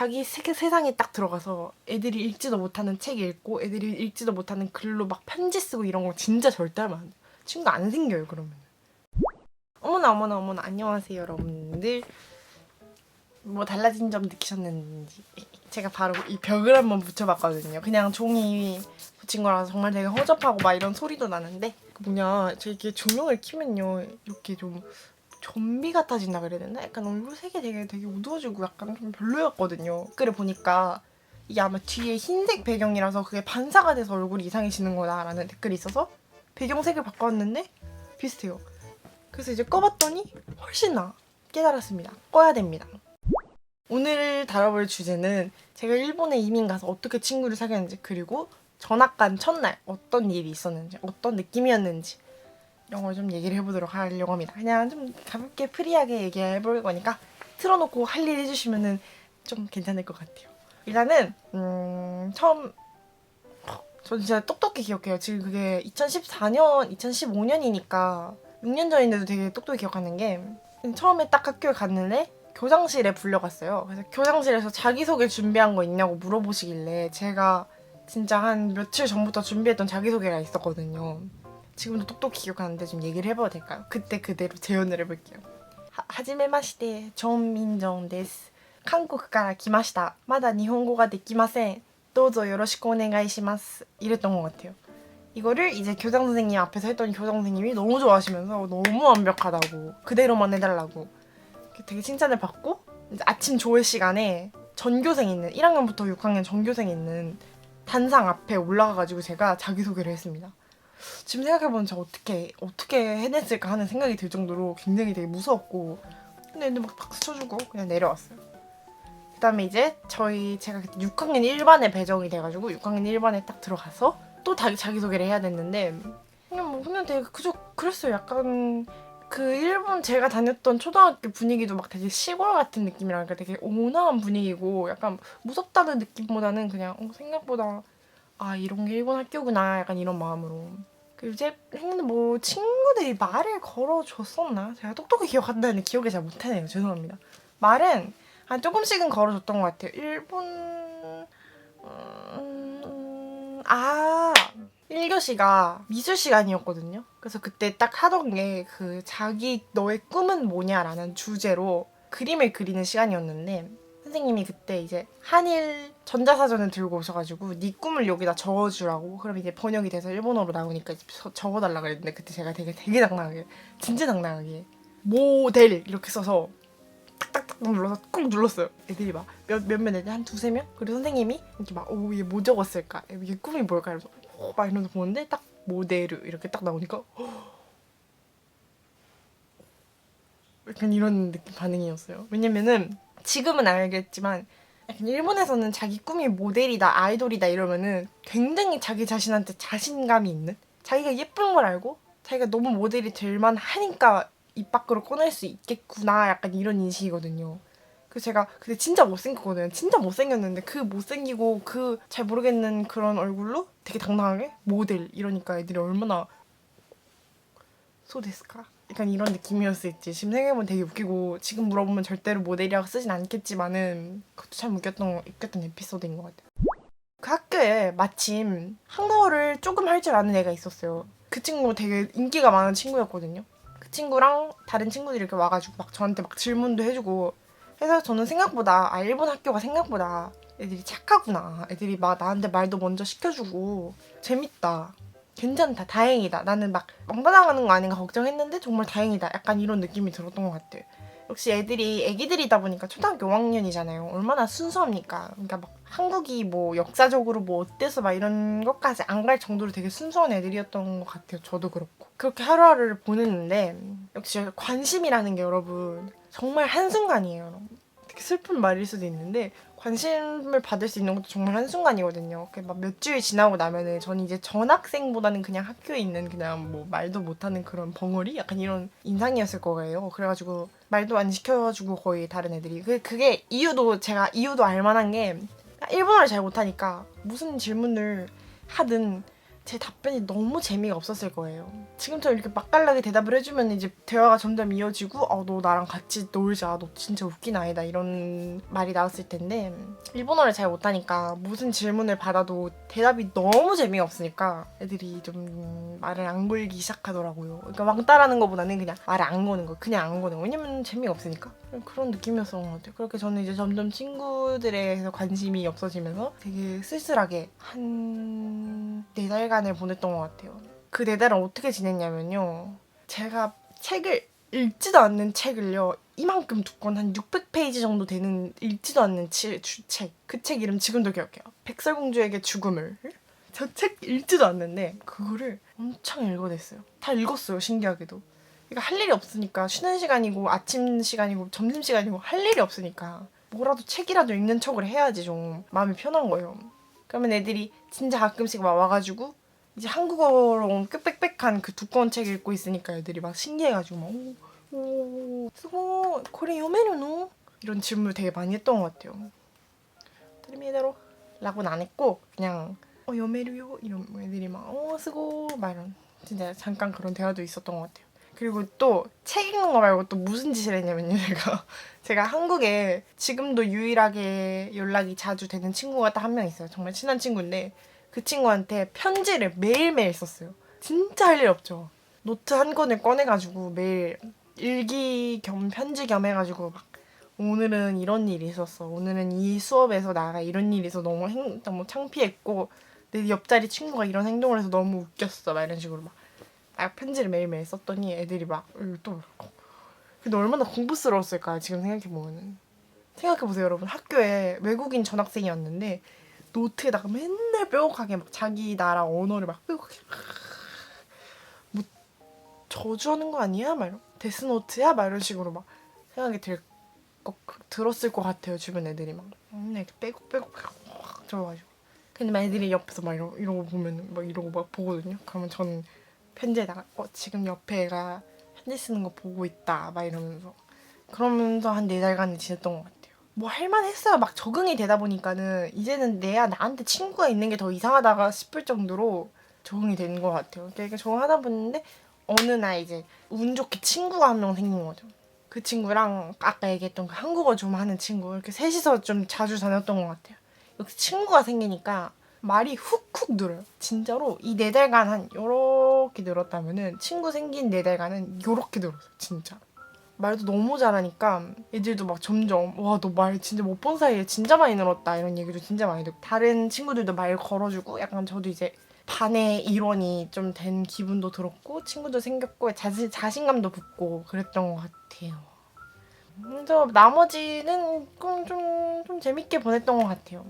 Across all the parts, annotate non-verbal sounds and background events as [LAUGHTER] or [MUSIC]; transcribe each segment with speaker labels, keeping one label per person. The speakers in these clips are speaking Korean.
Speaker 1: 자기 세계 세상에 딱 들어가서 애들이 읽지도 못하는 책 읽고 애들이 읽지도 못하는 글로 막 편지 쓰고 이런 거 진짜 절대 하면 안 돼. 친구 안 생겨요 그러면. 어머나 어머나 어머나 안녕하세요 여러분들. 뭐 달라진 점 느끼셨는지 제가 바로 이 벽을 한번 붙여봤거든요. 그냥 종이 붙인 거라서 정말 되게 허접하고 막 이런 소리도 나는데 그 뭐냐 저 이렇게 조명을 켜면요 이렇게 좀 좀비 같아진다 그래야 되나? 약간 얼굴 색이 되게 되게 어두워지고 약간 좀 별로였거든요. 댓글을 보니까 이게 아마 뒤에 흰색 배경이라서 그게 반사가 돼서 얼굴이 이상해지는 거다라는 댓글이 있어서 배경색을 바꿨는데 비슷해요. 그래서 이제 꺼봤더니 훨씬 나 깨달았습니다. 꺼야 됩니다. 오늘 다뤄볼 주제는 제가 일본에 이민 가서 어떻게 친구를 사귀었는지 그리고 전학 간 첫날 어떤 일이 있었는지 어떤 느낌이었는지 이런 걸 좀 얘기를 해보도록 하려고 합니다. 그냥 좀 가볍게 프리하게 얘기해볼 거니까 틀어놓고 할 일 해주시면은 좀 괜찮을 것 같아요. 일단은 음, 처음 저 진짜 똑똑히 기억해요. 지금 그게 2014년, 2015년이니까 6년 전인데도 되게 똑똑히 기억하는 게 처음에 딱 학교에 갔는데 교장실에 불려갔어요. 그래서 교장실에서 자기소개 준비한 거 있냐고 물어보시길래 제가 진짜 한 며칠 전부터 준비했던 자기소개가 있었거든요. 지금도 똑똑히 기억하는데 좀 얘기를 해봐도 될까요? 그때 그대로 재연을 해볼게요. 하, 하지메마시테 전민정 데스. 한국から来ました. まだ日本語ができません.どうぞよろしくお願いします. 이랬던 것 같아요. 이거를 이제 교장 선생님 앞에서 했더니 교장 선생님이 너무 좋아하시면서 너무 완벽하다고 그대로만 해달라고 되게 칭찬을 받고 이제 아침 조회 시간에 전교생 있는 1학년부터 6학년 전교생 있는 단상 앞에 올라가가지고 제가 자기소개를 했습니다. 지금 생각해보면 제가 어떻게 어떻게 해냈을까 하는 생각이 들 정도로 굉장히 되게 무서웠고 근데 애들 막 박수 쳐주고 그냥 내려왔어요. 그다음에 이제 저희 제가 그때 6학년 1반에 배정이 돼가지고 6학년 1반에 딱 들어가서 또 자기 자기소개를 해야 됐는데 그냥 뭐 그냥 되게 그저 그랬어요. 약간 그 일본 제가 다녔던 초등학교 분위기도 막 되게 시골 같은 느낌이라 그러니까 되게 온화한 분위기고 약간 무섭다는 느낌보다는 그냥 어, 생각보다 아 이런 게 일본 학교구나. 약간 이런 마음으로. 그리고 이제 했는데 뭐 친구들이 말을 걸어줬었나? 제가 똑똑히 기억한다는 기억이 잘 못하네요. 죄송합니다. 말은 한 조금씩은 걸어줬던 것 같아요. 일본 음... 아 1교시가 미술 시간이었거든요. 그래서 그때 딱 하던 게 그 자기 너의 꿈은 뭐냐라는 주제로 그림을 그리는 시간이었는데 선생님이 그때 이제 한일 전자사전을 들고 오셔가지고 네 꿈을 여기다 적어주라고. 그럼 이제 번역이 돼서 일본어로 나오니까 적어달라 그랬는데 그때 제가 되게 되게 당당하게 진짜 당당하게 모델 이렇게 써서 딱딱딱 눌러서 꾹 눌렀어요. 애들이 막 몇 몇몇 애들 한 두세 명? 그리고 선생님이 이렇게 막 오 얘 뭐 적었을까? 이게 꿈이 뭘까? 이러면서 어, 막 이러면서 보는데 딱 모델 이렇게 딱 나오니까 약간 이런 느낌 반응이었어요. 왜냐면은 지금은 알겠지만 일본에서는 자기 꿈이 모델이다 아이돌이다 이러면은 굉장히 자기 자신한테 자신감이 있는 자기가 예쁜 걸 알고 자기가 너무 모델이 될 만 하니까 입 밖으로 꺼낼 수 있겠구나 약간 이런 인식이거든요. 그래서 제가 그때 진짜 못생겼거든요. 진짜 못생겼는데 그 못생기고 그 잘 모르겠는 그런 얼굴로 되게 당당하게 모델 이러니까 애들이 얼마나 소데스까? 약간 이런 느낌이었을지 지금 생각해보면 되게 웃기고 지금 물어보면 절대로 모델이라고 쓰진 않겠지만은 그것도 참 웃겼던 웃겼던 에피소드인 것 같아요. 그 학교에 마침 한국어를 조금 할 줄 아는 애가 있었어요. 그 친구 되게 인기가 많은 친구였거든요. 그 친구랑 다른 친구들이 이렇게 와가지고 막 저한테 막 질문도 해주고 해서 저는 생각보다 아 일본 학교가 생각보다 애들이 착하구나. 애들이 막 나한테 말도 먼저 시켜주고 재밌다. 괜찮다. 다행이다. 나는 막 망반당하는 거 아닌가 걱정했는데 정말 다행이다. 약간 이런 느낌이 들었던 것 같아요. 역시 애들이 애기들이다 보니까 초등학교 5학년이잖아요. 얼마나 순수합니까? 그러니까 막 한국이 뭐 역사적으로 뭐 어때서 막 이런 것까지 안 갈 정도로 되게 순수한 애들이었던 것 같아요. 저도 그렇고. 그렇게 하루하루를 보냈는데 역시 관심이라는 게 여러분 정말 한순간이에요. 슬픈 말일 수도 있는데 관심을 받을 수 있는 것도 정말 한순간이거든요. 막몇 주일 지나고 나면은 저는 이제 전학생보다는 그냥 학교에 있는 그냥 뭐 말도 못하는 그런 벙어리? 약간 이런 인상이었을 거예요. 그래가지고 말도 안 시켜가지고 거의 다른 애들이. 그, 그게 이유도 제가 이유도 알만한 게 일본어를 잘 못하니까 무슨 질문을 하든 제 답변이 너무 재미가 없었을 거예요. 지금처럼 이렇게 맛깔나게 대답을 해주면 이제 대화가 점점 이어지고 어, 너 나랑 같이 놀자. 너 진짜 웃긴 아이다. 이런 말이 나왔을 텐데 일본어를 잘 못하니까 무슨 질문을 받아도 대답이 너무 재미가 없으니까 애들이 좀 말을 안 걸기 시작하더라고요. 그러니까 왕따라는 것보다는 그냥 말을 안 거는 거. 그냥 안 거는 거. 왜냐면 재미가 없으니까. 그런 느낌이었던 것 같아요. 그렇게 저는 이제 점점 친구들에 관심이 없어지면서 되게 쓸쓸하게 한 네 달간을 보냈던 것 같아요. 그 네 달은 어떻게 지냈냐면요. 제가 책을 읽지도 않는 책을요. 이만큼 두꺼운 한 600페이지 정도 되는 읽지도 않는 치, 주, 책. 그 책 이름 지금도 기억해요. 백설공주에게 죽음을. 저 책 읽지도 않는데 그거를 엄청 읽어냈어요. 다 읽었어요. 신기하게도. 그러니까 할 일이 없으니까 쉬는 시간이고 아침 시간이고 점심 시간이고 할 일이 없으니까 뭐라도 책이라도 읽는 척을 해야지 좀 마음이 편한 거예요. 그러면 애들이 진짜 가끔씩 막 와가지고 이제 한국어로 빽빽빽한 그 두꺼운 책 읽고 있으니까 애들이 막 신기해가지고 막 오, 오, 쓰고 코레 요메르노 이런 질문을 되게 많이 했던 것 같아요. 드리미대로 라고는 안 했고 그냥 어 요메르요 이런 애들이 막어 쓰고 막 이런 진짜 잠깐 그런 대화도 있었던 것 같아요. 그리고 또 책 읽는 거 말고 또 무슨 짓을 했냐면요 제가. [LAUGHS] 제가 한국에 지금도 유일하게 연락이 자주 되는 친구가 딱 한 명 있어요. 정말 친한 친구인데 그 친구한테 편지를 매일매일 썼어요. 진짜 할 일 없죠. 노트 한 권을 꺼내가지고 매일 일기 겸 편지 겸 해가지고 막 오늘은 이런 일이 있었어. 오늘은 이 수업에서 나가 이런 일이 있어 너무 행, 너무 창피했고 내 옆자리 친구가 이런 행동을 해서 너무 웃겼어. 막 이런 식으로 막 아, 편지를 매일매일 썼더니 애들이 막 어, 또 근데 얼마나 공부스러웠을까요 지금 생각해보면은. 생각해보세요 여러분. 학교에 외국인 전학생이었는데 노트에다가 맨날 뾰족하게 막 자기 나라 언어를 막 뾰족하게 뭐 저주하는 거 아니야? 막 이런 데스노트야? 막 이런 식으로 막 생각이 들 것, 들었을 것 같아요 주변 애들이 막. 맨날 이렇게 빼곡빼곡 확 적어가지고. 근데 막 애들이 옆에서 막 이러, 이러고 보면 막 이러고 막 보거든요. 그러면 저는 편지에다가 어 지금 옆에 애가 편지 쓰는 거 보고 있다 막 이러면서 그러면서 한 네 달간 지냈던 것 같아요. 뭐 할만 했어요. 막 적응이 되다 보니까는 이제는 내야 나한테 친구가 있는 게 더 이상하다가 싶을 정도로 적응이 된 것 같아요. 그러니까 적응하다 보는데 어느 날 이제 운 좋게 친구가 한 명 생긴 거죠. 그 친구랑 아까 얘기했던 그 한국어 좀 하는 친구 이렇게 셋이서 좀 자주 다녔던 것 같아요. 여기 친구가 생기니까 말이 훅훅 늘어요. 진짜로 이 네 달간 한 요렇게 늘었다면은 친구 생긴 네 달간은 요렇게 늘었어요. 진짜. 말도 너무 잘하니까 애들도 막 점점 와 너 말 진짜 못 본 사이에 진짜 많이 늘었다 이런 얘기도 진짜 많이 듣고 다른 친구들도 말 걸어주고 약간 저도 이제 반의 일원이 좀 된 기분도 들었고 친구도 생겼고 자신, 자신감도 붙고 그랬던 것 같아요. 그래서 나머지는 좀, 좀, 좀 재밌게 보냈던 것 같아요.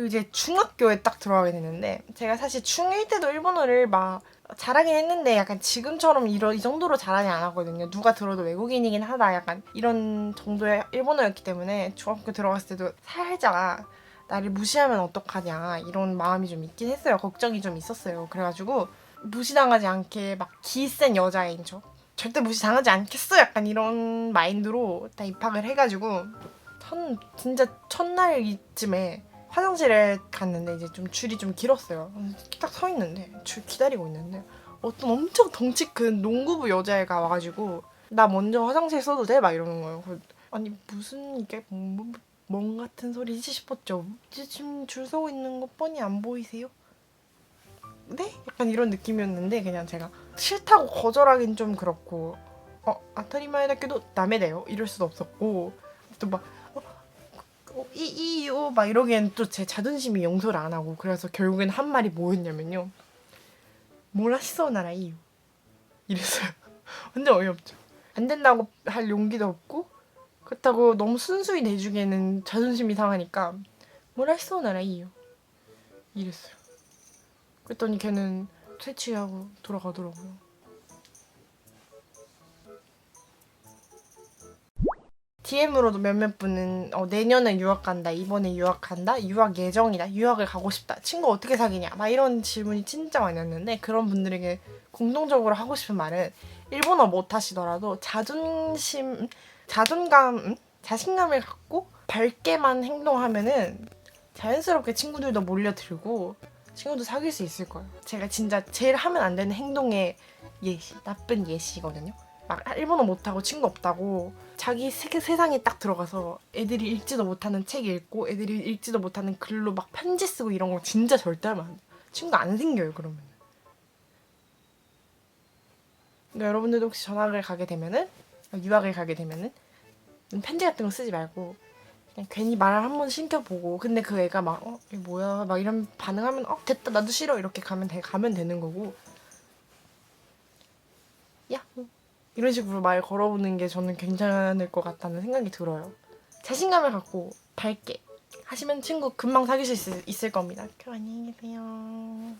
Speaker 1: 그 이제 중학교에 딱 들어가게 됐는데 제가 사실 중1 때도 일본어를 막 잘하긴 했는데 약간 지금처럼 이런 이 정도로 잘하지 않았거든요. 누가 들어도 외국인이긴 하다 약간 이런 정도의 일본어였기 때문에 중학교 들어갔을 때도 살짝 나를 무시하면 어떡하냐 이런 마음이 좀 있긴 했어요. 걱정이 좀 있었어요. 그래가지고 무시당하지 않게 막 기센 여자인 척 절대 무시당하지 않겠어 약간 이런 마인드로 딱 입학을 해가지고 첫 진짜 첫날 이쯤에 화장실에 갔는데 이제 좀 줄이 좀 길었어요. 딱 서 있는데 줄 기다리고 있는데 어떤 엄청 덩치 큰 농구부 여자애가 와가지고 나 먼저 화장실 써도 돼? 막 이러는 거예요. 아니 무슨 이게 뭐, 뭔 같은 소리지 싶었죠. 지금 줄 서고 있는 거 뻔히 안 보이세요? 네? 약간 이런 느낌이었는데 그냥 제가 싫다고 거절하긴 좀 그렇고 어 아타리마에다께도 남의래요 이럴 수도 없었고 또막 어, 이, 이요 막 이러기엔 또 제 자존심이 용서를 안 하고 그래서 결국엔 한 말이 뭐였냐면요 뭐라시소 나라 이유. 이랬어요. [LAUGHS] 완전 어이없죠. 안 된다고 할 용기도 없고 그렇다고 너무 순수히 내주기에는 자존심이 상하니까 뭐라시소 나라 이유. 이랬어요. 그랬더니 걔는 퇴치하고 돌아가더라고요 DM으로도 몇몇 분은 어, 내년에 유학 간다, 이번에 유학 간다, 유학 예정이다, 유학을 가고 싶다, 친구 어떻게 사귀냐, 막 이런 질문이 진짜 많이 왔는데 그런 분들에게 공동적으로 하고 싶은 말은 일본어 못 하시더라도 자존심, 자존감, 음? 자신감을 갖고 밝게만 행동하면은 자연스럽게 친구들도 몰려들고 친구도 사귈 수 있을 거예요. 제가 진짜 제일 하면 안 되는 행동의 예시, 나쁜 예시거든요. 막 일본어 못하고 친구 없다고 자기 세, 세상에 딱 들어가서 애들이 읽지도 못하는 책 읽고 애들이 읽지도 못하는 글로 막 편지 쓰고 이런 거 진짜 절대 하면 안 돼요. 친구 안 생겨요 그러면. 그러니까 여러분들도 혹시 전학을 가게 되면은 유학을 가게 되면은 편지 같은 거 쓰지 말고 그냥 괜히 말을 한 번 신켜보고 근데 그 애가 막 어 뭐야 막 이런 반응하면 어 됐다 나도 싫어 이렇게 가면 돼 가면 되는 거고 야 이런 식으로 말 걸어보는 게 저는 괜찮을 것 같다는 생각이 들어요. 자신감을 갖고 밝게 하시면 친구 금방 사귀실 수 있을 겁니다. 안녕히 계세요